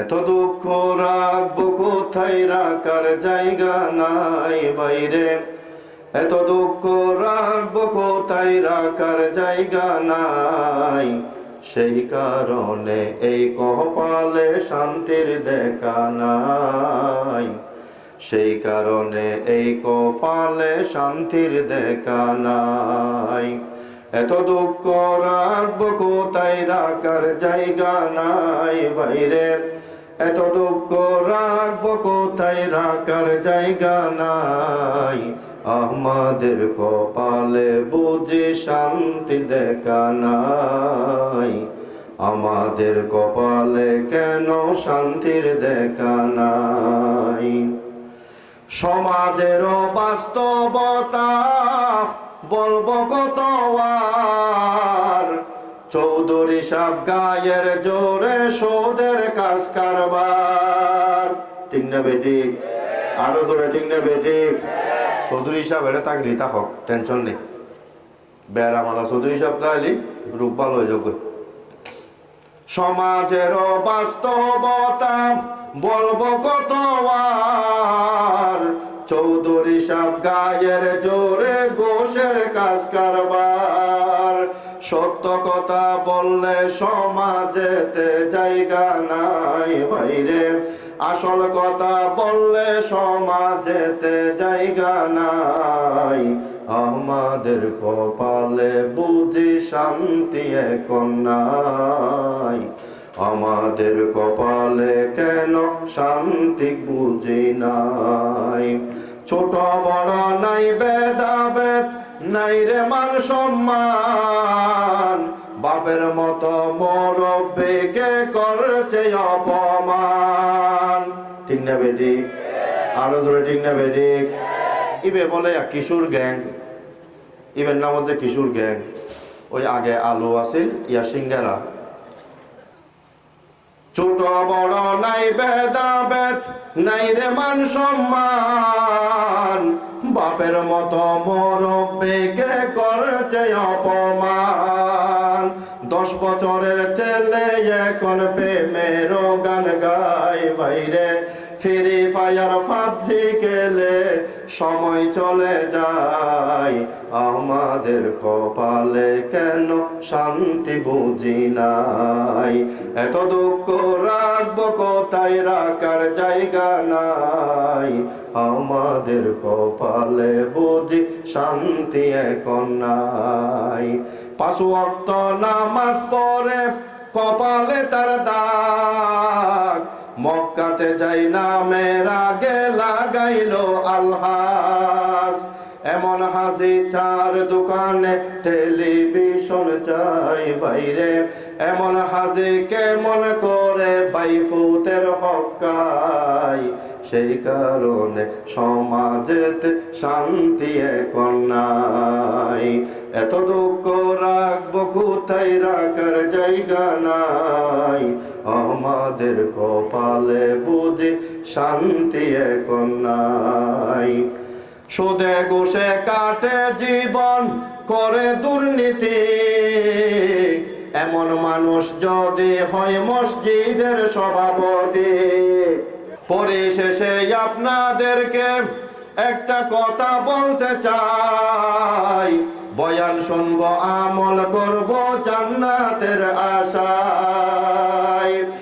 এত দুঃখ রাখব কোথায়? রাখার জায়গা নাই বাইরে। এত দুঃখ রাখব কোথায়? রাখার জায়গা নাই। সেই কারণে এই কপালে শান্তির দেখা নাই। সেই কারণে এই কপালে শান্তির দেখা নাই। এত দুঃখ রাখব কোথায়? রাখার জায়গা নাই বাইরে। এত দুঃখ রাখব কোথায়? রাখার জায়গা নাই। আমাদের কপালে বুঝি শান্তি দেখা নাই। আমাদের কপালে কেন শান্তির দেখা নাই? সমাজেরও বাস্তবতা বলব কত চৌধুরী সাহ গায়ের জোরে সোদের কাজ কারবার। ঠিক না বেটি আরও জোরে ঠিক না বেটি চৌধুরী সাহেব এটা তাকলি থাকক টেনশন নেই। বেড়ামালা চৌধুরী সাহেব তাহলে রূপ হয়ে সমাজের বাস্তবতা বলব কত চৌধুরী সাহ গায়ের জোরে গোষের কাজ কারবার। সত্য কথা বললে সমাজেতে জায়গা নাই বাইরে। আসল কথা বললে সমাজেতে জায়গা নাই। আমাদের কপালে বুঝি শান্তি এখন নাই। আমাদের কপালে কেন শান্তি বুঝি নাই? ছোট বড় নাই বেদাবেদ নাই রে মান সম্মান। বাপের মতো মরব্বিকে করছে অপমান? ঠিক না বেটি? আরও ধরে ঠিক না বেটি? ইবে বলে কিশোর গ্যাং। ইবের নাম হচ্ছে কিশোর গ্যাং। ওই আগে আলু আছিল, ইয়া সিঙ্গারা। ছোট বড় নাই বেদাবেদ, নাই রে মান সম্মান। বাপের মতো মরব্বিকে করছে অপমান। দশ বছরের ছেলে এখন প্রেমের গান গায় বাইরে। ফ্রি ফায়ার পাবজি খেলে সময় চলে যায়। আমাদের কপালে কেন শান্তি বুঝি নাই? এত দুঃখ রাখব কোথায়? রাখার জায়গা নাই। আমাদের কপালে বুঝি শান্তি এখন নাই। পাঁচ অক্ত নামাজ পড়ে কপালে তার দাগ। মক্কাতে যাই না মেরা গে লাগাইলো হাসি চার দোকানে টেলিভিশন চাই বাইরে। এমন হাজি কেমন করে বাইফুতের হকাই সেই কারণে সমাজেতে শান্তি এখন নাই। এত দুঃখ রাখব কোথায়? রাখার জায়গা নাই। আমাদের কপালে বুঝি শান্তি এখন নাই। সুদে ঘুষে কাটে জীবন, করে দুর্নীতি। এমন মানুষ যদি হয় মসজিদের সভাপতি। পরিশেষে আপনাদেরকে একটা কথা বলতে চাই। বয়ান শুনব, আমল করব জান্নাতের আশা।